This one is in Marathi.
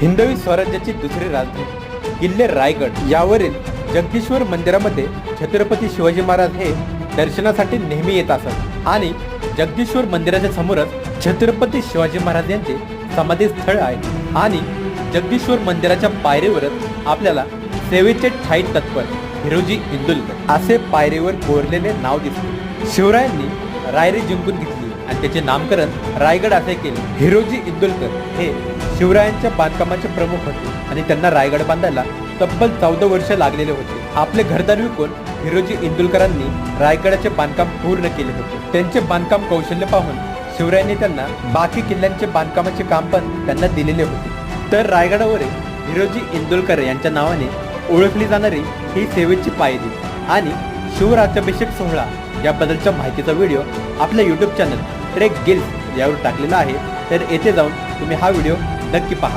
हिंदवी स्वराज्याची दुसरी राजधानी किल्ले रायगड यावरील जगदीश्वर मंदिरामध्ये छत्रपती शिवाजी महाराज हे दर्शनासाठी नेहमी येत असत. आणि जगदीश्वर मंदिराच्या समोरच छत्रपती शिवाजी महाराज यांचे समाधी स्थळ आहे. आणि जगदीश्वर मंदिराच्या पायरीवरच आपल्याला सेवेचे ठाई तत्पर हिरोजी इंदुलकर असे पायरीवर कोरलेले नाव दिसले शिवरायांनी रायरी जिंकून घेतली. आणि त्याचे नामकरण रायगड असे केले. हिरोजी इंदुलकर हे शिवरायांच्या बांधकामाचे प्रमुख होते आणि त्यांना रायगड बांधायला तब्बल चौदा वर्ष लागलेले होते. आपले घरदार विकून हिरोजी इंदुलकरांनी रायगडाचे बांधकाम पूर्ण केले होते. त्यांचे बांधकाम कौशल्य पाहून शिवरायांनी त्यांना बाकी किल्ल्यांचे बांधकामाचे काम पण त्यांना दिलेले होते. तर रायगडावरील हिरोजी इंदुलकर यांच्या नावाने ओळखली जाणारी ही सेवेची पायरी आणि शिवराज्याभिषेक सोहळा याबद्दलच्या माहितीचा व्हिडिओ आपल्या यूट्यूब चॅनल ट्रेक गिल्स यावर टाकलेला आहे तर येथे जाऊन तुम्ही हा व्हिडिओ नक्की पहा.